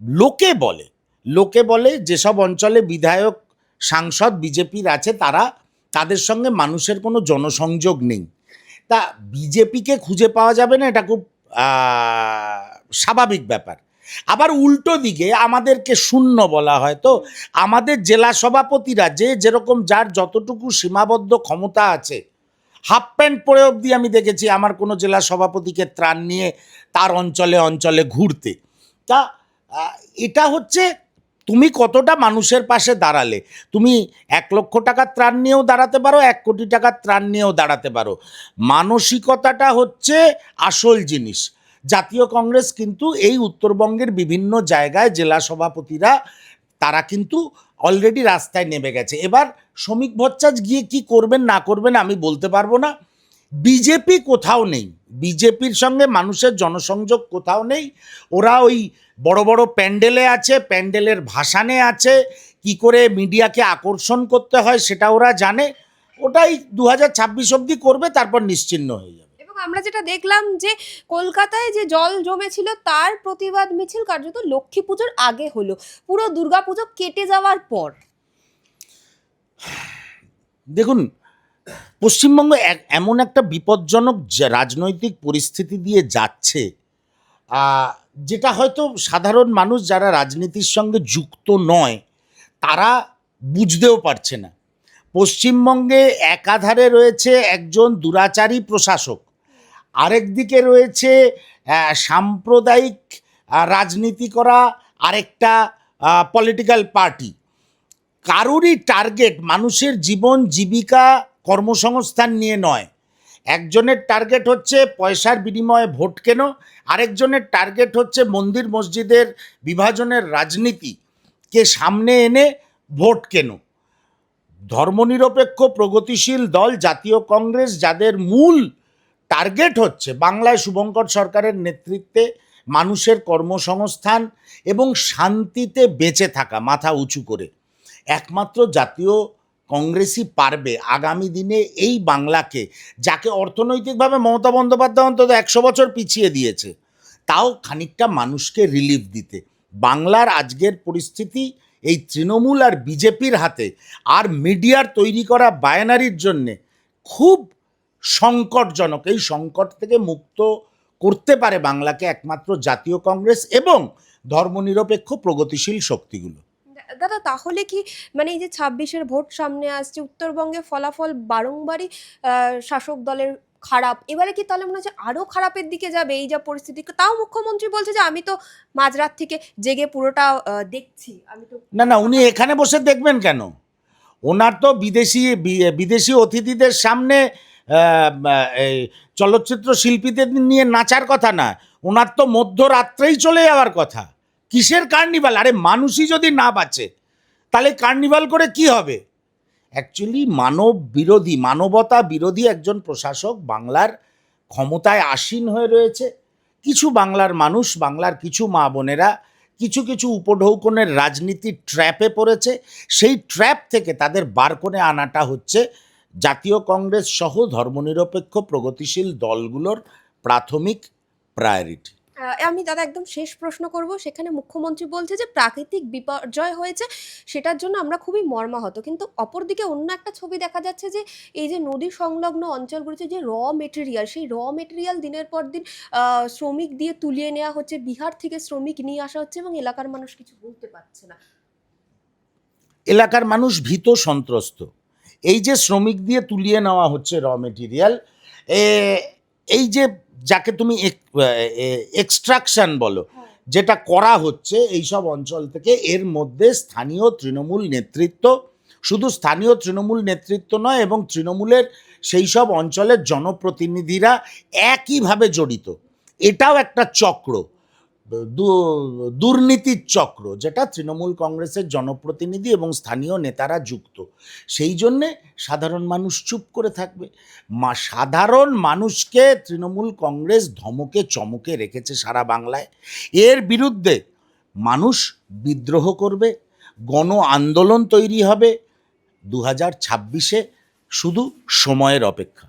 লোকে বলে লোকে বলে যেসব অঞ্চলে বিধায়ক, সাংসদ, বিজেপির আছে তারা তাদের সঙ্গে মানুষের কোনো জনসংযোগ নেই। তা বিজেপিকে খুঁজে পাওয়া যাবে না, এটা খুব স্বাভাবিক ব্যাপার। আবার উল্টো দিকে আমাদেরকে শূন্য বলা হয় তো, আমাদের জেলা সভাপতিরা যে যেরকম যার যতটুকু সীমাবদ্ধ ক্ষমতা আছে, হাফ প্যান্ট পরে অবধি আমি দেখেছি আমার কোনো জেলা সভাপতিকে ত্রাণ নিয়ে তার অঞ্চলে অঞ্চলে ঘুরতে। তা এটা হচ্ছে তুমি কতটা মানুষের পাশে দাঁড়ালে? তুমি এক লক্ষ টাকার ত্রাণ নিয়েও দাঁড়াতে পারো, এক কোটি টাকার ত্রাণ নিয়েও দাঁড়াতে পারো। মানসিকতাটা হচ্ছে আসল জিনিস। জাতীয় কংগ্রেস কিন্তু এই উত্তরবঙ্গের বিভিন্ন জায়গায় জেলা সভাপতিরা, তারা কিন্তু অলরেডি রাস্তায় নেমে গেছে। এবার শ্রমিক ভট্টাচ গিয়ে কি করবেন, না করবেন আমি বলতে পারব না। বিজেপি কোথাও নেই। বিজেপির সঙ্গে মানুষের জনসংযোগ কোথাও নেই। ওরা ওই বড় বড় প্যান্ডেলে আছে প্যান্ডেলের ভাসানে আছে। কি করে মিডিয়াকে আকর্ষণ করতে হয় সেটা ওরা জানে। ওটাই দু হাজার ছাব্বিশ অব্দি করবে তারপর নিশ্চিন্ন হয়ে যাবে। এবং আমরা যেটা দেখলাম যে কলকাতায় যে জল জমেছিল তার প্রতিবাদ মিছিল কার্যত লক্ষ্মী পুজোর আগে হলো। পুরো দুর্গাপুজো কেটে যাওয়ার পর। দেখুন পশ্চিমবঙ্গ এমন একটা বিপজ্জনক রাজনৈতিক পরিস্থিতি দিয়ে যাচ্ছে যেটা হয়তো সাধারণ মানুষ যারা রাজনীতির সঙ্গে যুক্ত নয়, তারা বুঝতেও পারছে না। পশ্চিমবঙ্গে একাধারে রয়েছে একজন দুরাচারী প্রশাসক, আরেক দিকে রয়েছে সাম্প্রদায়িক রাজনীতি করা আরেকটা পলিটিক্যাল পার্টি কারোরই টার্গেট মানুষের জীবন, জীবিকা কর্মসংস্থান নিয়ে নয়। একজনের টার্গেট হচ্ছে পয়সার বিনিময়ে ভোট কেন? আরেকজনের টার্গেট হচ্ছে মন্দির মসজিদের বিভাজনের রাজনীতিকে সামনে এনে ভোট কেন? ধর্মনিরপেক্ষ প্রগতিশীল দল, জাতীয় কংগ্রেস, যাদের মূল টার্গেট হচ্ছে বাংলায় শুভঙ্কর সরকারের নেতৃত্বে মানুষের কর্মসংস্থান এবং শান্তিতে বেঁচে থাকা মাথা উঁচু করে। একমাত্র জাতীয় কংগ্রেসই পারবে আগামী দিনে এই বাংলাকে, যাকে অর্থনৈতিকভাবে মমতা বন্দ্যোপাধ্যায় অন্তত একশো বছর পিছিয়ে দিয়েছে, তাও খানিকটা মানুষকে রিলিফ দিতে। বাংলার আজকের পরিস্থিতি এই তৃণমূল আর বিজেপির হাতে আর মিডিয়ার তৈরি করা বায়ানারির জন্যে খুব সংকটজনক। এই সংকট থেকে মুক্ত করতে পারে বাংলাকে একমাত্র জাতীয় কংগ্রেস এবং ধর্মনিরপেক্ষ প্রগতিশীল শক্তিগুলো। দাদা, তাহলে কি মানে এই যে ছাব্বিশের ভোট সামনে আসছে, উত্তরবঙ্গে ফলাফল বারংবারই শাসক দলের খারাপ। এবারে কি তাহলে মনে হচ্ছে আরও খারাপের দিকে যাবে এই যা পরিস্থিতি? তাও মুখ্যমন্ত্রী বলছে যে আমি তো মাঝরাত থেকে জেগে পুরোটা দেখছি। আমি তো না না, উনি এখানে বসে দেখবেন কেন? ওনার তো বিদেশি বিদেশি অতিথিদের সামনে চলচ্চিত্র শিল্পীদের নিয়ে নাচার কথা না। ওনার তো মধ্যরাত্রেই চলে যাওয়ার কথা। কিসের কার্নিভাল? আরে মানুষই যদি না বাঁচে, তাহলে কার্নিভাল করে কি হবে? অ্যাকচুয়ালি মানব বিরোধী, মানবতা বিরোধী একজন প্রশাসক বাংলার ক্ষমতায় আসীন হয়ে রয়েছে। কিছু বাংলার মানুষ, বাংলার কিছু মা বোনেরা কিছু কিছু উপঢৌকনের রাজনীতির ট্র্যাপে পড়েছে। সেই ট্র্যাপ থেকে তাদের বার করে আনাটা হচ্ছে জাতীয় কংগ্রেস সহ ধর্মনিরপেক্ষ প্রগতিশীল দলগুলোর প্রাথমিক প্রায়োরিটি আমি দাদা একদম শেষ প্রশ্ন করব। সেখানে মুখ্যমন্ত্রী বলছে যে প্রাকৃতিক বিপর্যয় হয়েছে, সেটার জন্য আমরা খুবই মর্মাহত। কিন্তু অপরদিকে অন্য একটা ছবি দেখা যাচ্ছে যে, এই যে নদী সংলগ্ন অঞ্চলগুলিতে যে র মেটেরিয়াল সেই র মেটেরিয়াল দিনের পর দিন শ্রমিক দিয়ে তুলিয়ে নেওয়া হচ্ছে, বিহার থেকে শ্রমিক নিয়ে আসা হচ্ছে এবং এলাকার মানুষ কিছু বলতে পারছে না। এলাকার মানুষ ভীত সন্ত্রস্ত। এই যে শ্রমিক দিয়ে তুলিয়ে নেওয়া হচ্ছে র মেটেরিয়াল এই যে যাকে তুমি এক্সট্রাকশন বলো যেটা করা হচ্ছে এই সব অঞ্চল থেকে এর মধ্যে স্থানীয় তৃণমূল নেতৃত্ব শুধু স্থানীয় তৃণমূল নেতৃত্ব নয় এবং তৃণমূলের সেই সব অঞ্চলের জনপ্রতিনিধিরা একইভাবে জড়িত। এটাও একটা চক্র। দুর্নীতির চক্র, যেটা তৃণমূল কংগ্রেসের জনপ্রতিনিধি এবং স্থানীয় নেতারা যুক্ত। সেই জন্যে সাধারণ মানুষ চুপ করে থাকবে। মা, সাধারণ মানুষকে তৃণমূল কংগ্রেস ধমকে চমকে রেখেছে সারা বাংলায়। এর বিরুদ্ধে মানুষ বিদ্রোহ করবে, গণ আন্দোলন তৈরি হবে দু হাজার ছাব্বিশে, শুধু সময়ের অপেক্ষা।